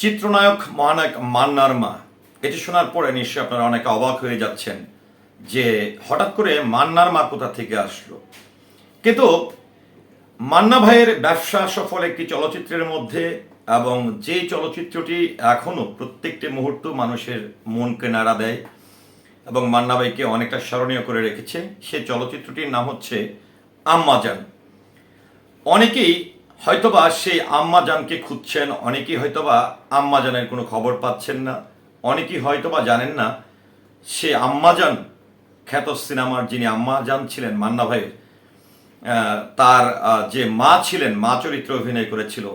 চিত্রনায়ক মহানায়ক মান্নার মা এটি শোনার পরে নিশ্চয়ই আপনারা অনেকে অবাক হয়ে যাচ্ছেন যে হঠাৎ করে মান্নার মা কোথা থেকে আসলো। কিন্তু মান্না ভাইয়ের ব্যবসা সফল একটি চলচ্চিত্রের মধ্যে এবং যে চলচ্চিত্রটি এখনও প্রত্যেকটি মুহূর্ত মানুষের মনকে নাড়া দেয় এবং মান্না ভাইকে অনেকটা স্মরণীয় করে রেখেছে, সে চলচ্চিত্রটির নাম হচ্ছে আম্মাজান। অনেকেই হয়তোবা সেই আম্মাজানকে খুঁজছেন, অনেকেই হয়তোবা আম্মাজানের কোনো খবর পাচ্ছেন না, অনেকেই হয়তোবা জানেন না, সে আম্মাজান খ্যাত সিনেমার যিনি আম্মাজান ছিলেন, মান্না ভাইয়ের তার যে মা ছিলেন, মা চরিত্রে অভিনয় করেছিল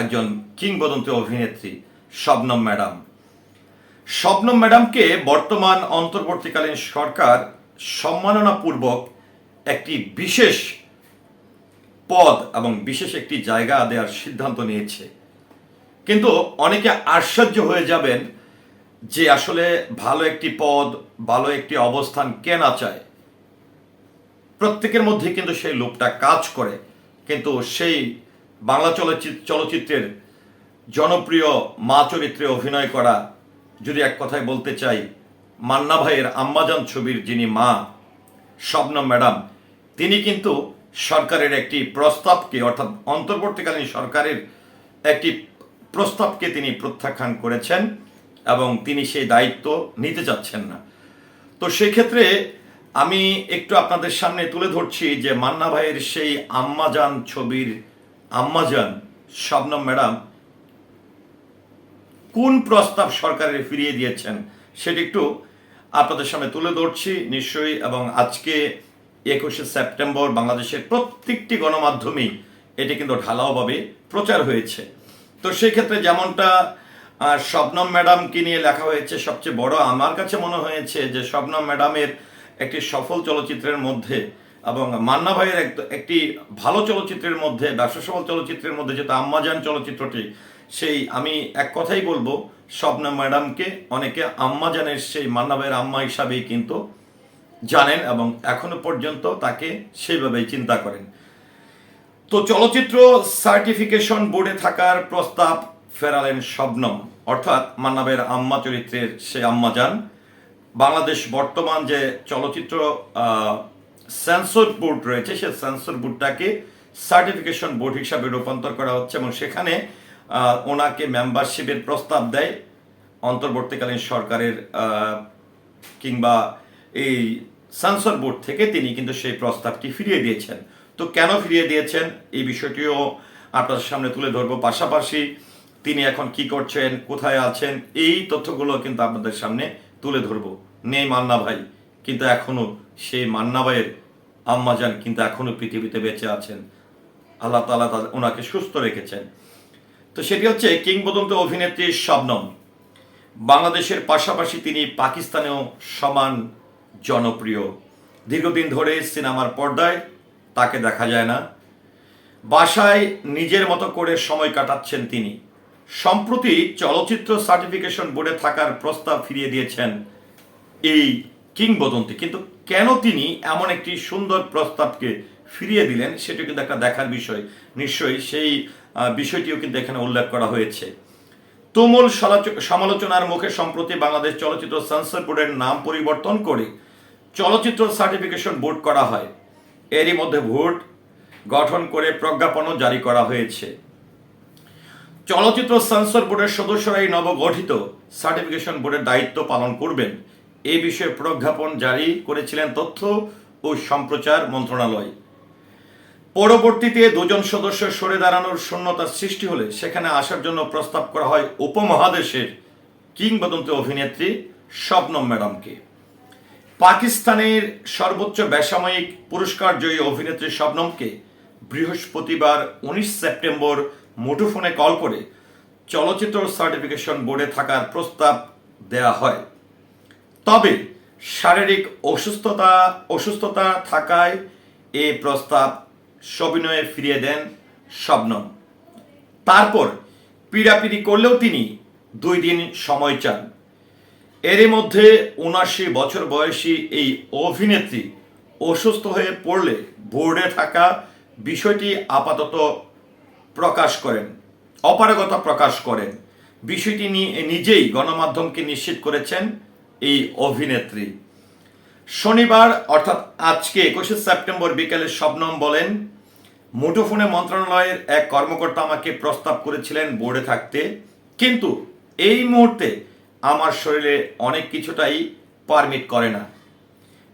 একজন কিংবদন্তি অভিনেত্রী, শবনম ম্যাডাম। শবনম ম্যাডামকে বর্তমান অন্তর্বর্তীকালীন সরকার সম্মাননাপূর্বক একটি বিশেষ পদ এবং বিশেষ একটি জায়গা দেওয়ার সিদ্ধান্ত নিয়েছে। কিন্তু অনেকে আশ্চর্য হয়ে যাবেন যে আসলে ভালো একটি পদ, ভালো একটি অবস্থান কে না চায়। প্রত্যেকের মধ্যে কিন্তু সেই লোকটা কাজ করে, কিন্তু সেই বাংলা চলচ্চিত্র চলচ্চিত্রের জনপ্রিয় মা চরিত্রে অভিনয় করা, যদি এক কথায় বলতে চাই, মান্না ভাইয়ের আম্মাজান ছবির যিনি মা, শবনম ম্যাডাম, তিনি কিন্তু সরকারের একটি প্রস্তাবকে, অর্থাৎ অন্তর্বর্তীকালীন সরকারের একটি প্রস্তাবকে তিনি প্রত্যাখ্যান করেছেন এবং তিনি সেই দায়িত্ব নিতে চাচ্ছেন না। তো সেক্ষেত্রে আমি একটু আপনাদের সামনে তুলে ধরছি যে মান্না ভাইয়ের সেই আম্মাজান ছবির, আম্মাজান শবনম ম্যাডাম কোন প্রস্তাব সরকারের ফিরিয়ে দিয়েছেন সেটি একটু আপনাদের সামনে তুলে ধরছি নিশ্চয়ই এবং আজকে একুশে সেপ্টেম্বর বাংলাদেশের প্রত্যেকটি গণমাধ্যমেই এটি কিন্তু ঢালাওভাবে প্রচার হয়েছে। তো সেক্ষেত্রে যেমনটা শবনম ম্যাডামকে নিয়ে লেখা হয়েছে, সবচেয়ে বড় আমার কাছে মনে হয়েছে যে শবনম ম্যাডামের একটি সফল চলচ্চিত্রের মধ্যে এবং মান্না ভাইয়ের এক- একটি ভালো চলচ্চিত্রের মধ্যে ব্যবসা সফল চলচ্চিত্রের মধ্যে যেটা আম্মাজান চলচ্চিত্রটি, সেই আমি এক কথাই বলব, শবনম ম্যাডামকে অনেকে আম্মাজানের সেই মান্না ভাইয়ের আম্মা হিসাবেই কিন্তু জানেন এবং এখনও পর্যন্ত তাকে সেইভাবেই চিন্তা করেন। তো চলচ্চিত্র সার্টিফিকেশন বোর্ডে থাকার প্রস্তাব ফেরালেন শবনম, অর্থাৎ মান্নাবের আম্মা চরিত্রের সে আম্মা যান। বাংলাদেশ বর্তমান যে চলচ্চিত্র সেন্সর বোর্ড রয়েছে, সে সেন্সর বোর্ডটাকে সার্টিফিকেশন বোর্ড হিসাবে রূপান্তর করা হচ্ছে এবং সেখানে ওনাকে মেম্বারশিপের প্রস্তাব দেয়। অন্তর্বর্তীকালীন সরকারের কিংবা এই সেন্সর বোর্ড থেকে তিনি কিন্তু সেই প্রস্তাবটি ফিরিয়ে দিয়েছেন। তো কেন ফিরিয়ে দিয়েছেন? এই বিষয়টিও আপনার সামনে তুলে ধরবো। পাশাপাশি তিনি এখন কি করছেন? কোথায় আছেন? এই তথ্যগুলো কিন্তু আপনাদের সামনে তুলে ধরবো। নেই মান্না ভাই, কিন্তু এখনও সেই মান্না ভাইয়ের আম্মাজান কিন্তু এখনও পৃথিবীতে বেঁচে আছেন। আল্লাহ তালা ওনাকে সুস্থ রেখেছেন। তো সেটি হচ্ছে কিংবদন্তি অভিনেত্রী শবনম। বাংলাদেশের পাশাপাশি তিনি পাকিস্তানেও সমান জনপ্রিয়। দীর্ঘদিন ধরে সিনেমার পর্দায় তাকে দেখা যায় না। বাসায় নিজের মতো করে সময় কাটাচ্ছেন তিনি। সম্প্রতি চলচ্চিত্র সার্টিফিকেশন বোর্ডে থাকার প্রস্তাব ফিরিয়ে দিয়েছেন এই কিংবদন্তি। কিন্তু কেন তিনি এমন একটি সুন্দর প্রস্তাবকে ফিরিয়ে দিলেন সেটা কিন্তু একটা দেখার বিষয়। নিশ্চয়ই সেই বিষয়টিও কিন্তু এখানে উল্লেখ করা হয়েছে। তুমুল সমালোচনার মুখে সম্প্রতি বাংলাদেশ চলচ্চিত্র সেন্সর বোর্ডের নাম পরিবর্তন করে চলচ্চিত্র সার্টিফিকেশন বোর্ড করা হয়। এরই মধ্যে ভোট গঠন করে প্রজ্ঞাপনও জারি করা হয়েছে। চলচ্চিত্র সেন্সর বোর্ডের সদস্যরাই নবগঠিত সার্টিফিকেশন বোর্ডের দায়িত্ব পালন করবেন। এ বিষয়ে প্রজ্ঞাপন জারি করেছিলেন তথ্য ও সম্প্রচার মন্ত্রণালয়। পরবর্তীতে দুজন সদস্য সরে দাঁড়ানোর শূন্যতার সৃষ্টি হলে সেখানে আসার জন্য প্রস্তাব করা হয় উপমহাদেশের কিংবদন্তি অভিনেত্রী শবনম ম্যাডামকে। পাকিস্তানের সর্বোচ্চ বেসামরিক পুরস্কার জয়ী অভিনেত্রী শবনমকে বৃহস্পতিবার উনিশ সেপ্টেম্বর মুঠোফোনে কল করে চলচ্চিত্র সার্টিফিকেশন বোর্ডে থাকার প্রস্তাব দেয়া হয়। তবে শারীরিক অসুস্থতা অসুস্থতা থাকায় এ প্রস্তাব সবিনয়ে ফিরিয়ে দেন শবনম। তারপর পিড়াপিড়ি করলেও তিনি দুই দিন সময় চান। এরই মধ্যে উনাশি বছর বয়সী এই অভিনেত্রী অসুস্থ হয়ে পড়লে বোর্ডে থাকা বিষয়টি আপাতত প্রকাশ করেন, অপারগতা প্রকাশ করেন। বিষয়টি নিয়ে নিজেই গণমাধ্যমকে নিশ্চিত করেছেন এই অভিনেত্রী। শনিবার, অর্থাৎ আজকে একুশে সেপ্টেম্বর বিকেলে শবনম বলেন মুঠোফোনে মন্ত্রণালয়ের এক কর্মকর্তা আমাকে প্রস্তাব করেছিলেন বোর্ডে থাকতে। কিন্তু এই মুহূর্তে আমার শরীরে অনেক কিছুটাই পারমিট করে না।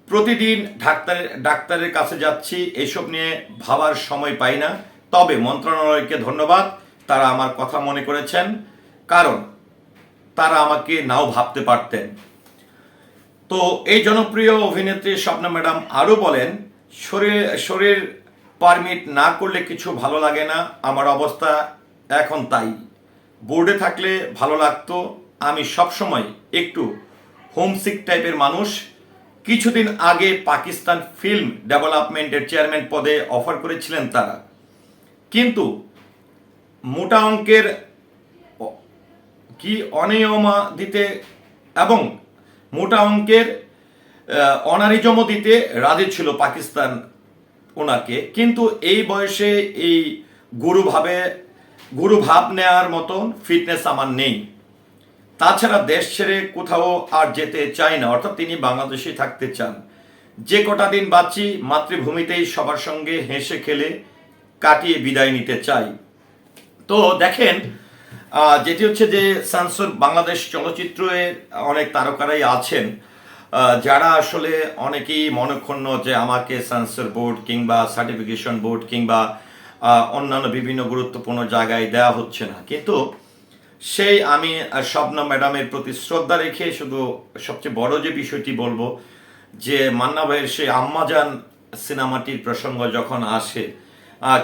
প্রতিদিন ডাক্তারের ডাক্তারের কাছে যাচ্ছি, এসব নিয়ে ভাবার সময় পাই না। তবে মন্ত্রণালয়কে ধন্যবাদ, তারা আমার কথা মনে করেছেন, কারণ তারা আমাকে নাও ভাবতে পারতেন। তো এই জনপ্রিয় অভিনেত্রী স্বপ্না ম্যাডাম আরও বলেন, শরীর শরীর পারমিট না করলে কিছু ভালো লাগে না, আমার অবস্থা এখন তাই। বোর্ডে থাকলে ভালো লাগতো আমি সবসময় একটু হোমসিক টাইপের মানুষ। কিছুদিন আগে পাকিস্তান ফিল্ম ডেভেলপমেন্টের চেয়ারম্যান পদে অফার করেছিলেন তারা। কিন্তু মোটা অঙ্কের কি অনিয়মা দিতে এবং মোটা অঙ্কের আহ, অনারিজমও দিতে রাজি ছিল পাকিস্তান ওনাকে কিন্তু এই বয়সে এই গুরুভাবে গুরু ভাব নেওয়ার মতন ফিটনেস আমার নেই। তাছাড়া দেশ ছেড়ে কোথাও আর যেতে চাই না, অর্থাৎ তিনি বাংলাদেশে থাকতে চান। যে কটা দিন বাঁচি, মাতৃভূমিতেই সবার সঙ্গে হেসে খেলে কাটিয়ে বিদায় নিতে চাই। তো দেখেন যেটি হচ্ছে যে সেন্সর বাংলাদেশ চলচ্চিত্রের অনেক তারকারাই আছেন যারা আসলে অনেকেই মনক্ষুণ্ণ যে আমাকে সেন্সর বোর্ড কিংবা সার্টিফিকেশন বোর্ড কিংবা অন্যান্য বিভিন্ন গুরুত্বপূর্ণ জায়গায় দেওয়া হচ্ছে না। কিন্তু সেই আমি স্বপ্না ম্যাডামের প্রতি শ্রদ্ধা রেখে শুধু সবচেয়ে বড় যে বিষয়টি বলব, যে মান্না ভাইয়ের সেই আম্মাজান সিনেমাটির প্রসঙ্গ যখন আসে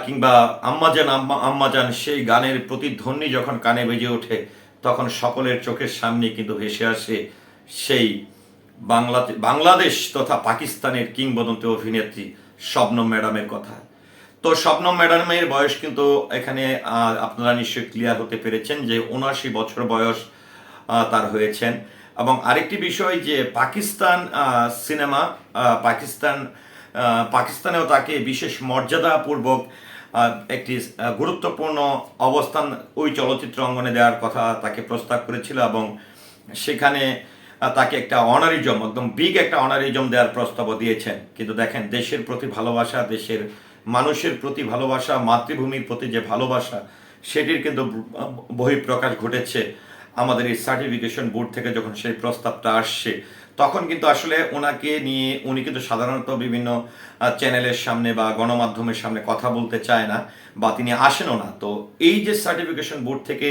কিংবা আম্মাজান আম্মা আম্মাজান সেই গানের প্রতিধ্বনি যখন কানে বেজে ওঠে, তখন সকলের চোখের সামনে কিন্তু ভেসে আসে সেই বাংলাতে, বাংলাদেশ তথা পাকিস্তানের কিংবদন্তি অভিনেত্রী শবনম ম্যাডামের কথা। তো শবনম ম্যাডামের বয়স কিন্তু এখানে আপনারা নিশ্চয়ই ক্লিয়ার হতে পেরেছেন যে উনআশি বছর বয়স তার হয়েছেন। এবং আরেকটি বিষয় যে পাকিস্তান সিনেমা পাকিস্তান পাকিস্তানেও তাকে বিশেষ মর্যাদাপূর্বক একটি গুরুত্বপূর্ণ অবস্থান ওই চলচ্চিত্র অঙ্গনে দেওয়ার কথা তাকে প্রস্তাব করেছিল এবং সেখানে তাকে একটা অনারিজম একদম বিগ একটা অনারিজম দেওয়ার প্রস্তাবও দিয়েছেন। কিন্তু দেখেন, দেশের প্রতি ভালোবাসা, দেশের মানুষের প্রতি ভালোবাসা, মাতৃভূমির প্রতি যে ভালোবাসা, সেটির কিন্তু বহিঃপ্রকাশ ঘটেছে আমাদের এই সার্টিফিকেশন বোর্ড থেকে যখন সেই প্রস্তাবটা আসছে। তখন কিন্তু আসলে ওনাকে নিয়ে উনি কিন্তু সাধারণত বিভিন্ন চ্যানেলের সামনে বা গণমাধ্যমের সামনে কথা বলতে চায় না বা তিনি আসেনও না। তো এই যে সার্টিফিকেশন বোর্ড থেকে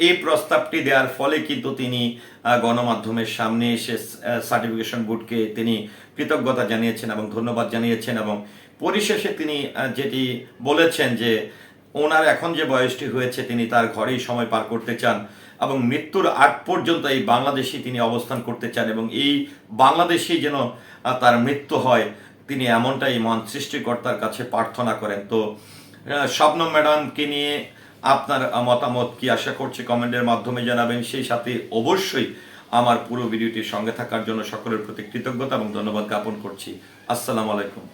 এই প্রস্তাবটি দেওয়ার ফলে কিন্তু তিনি গণমাধ্যমের সামনে এসে সার্টিফিকেশন বোর্ডকে তিনি কৃতজ্ঞতা জানিয়েছেন এবং ধন্যবাদ জানিয়েছেন এবং পরিশেষে তিনি যেটি বলেছেন যে ওনার এখন যে বয়সটি হয়েছে, তিনি তার ঘরেই সময় পার করতে চান এবং মৃত্যুর আগ পর্যন্ত এই বাংলাদেশে তিনি অবস্থান করতে চান এবং এই বাংলাদেশেই যেন তার মৃত্যু হয়, তিনি এমনটাই মন সৃষ্টিকর্তার কাছে প্রার্থনা করেন। তো স্বপ্ন ম্যাডামকে নিয়ে আপনার মতামত কি আশা করছি কমেন্টের মাধ্যমে জানাবেন। সেই সাথে অবশ্যই আমার পুরো ভিডিওটির সঙ্গে থাকার জন্য সকলের প্রতি কৃতজ্ঞতা এবং ধন্যবাদ জ্ঞাপন করছি। আসসালামু আলাইকুম।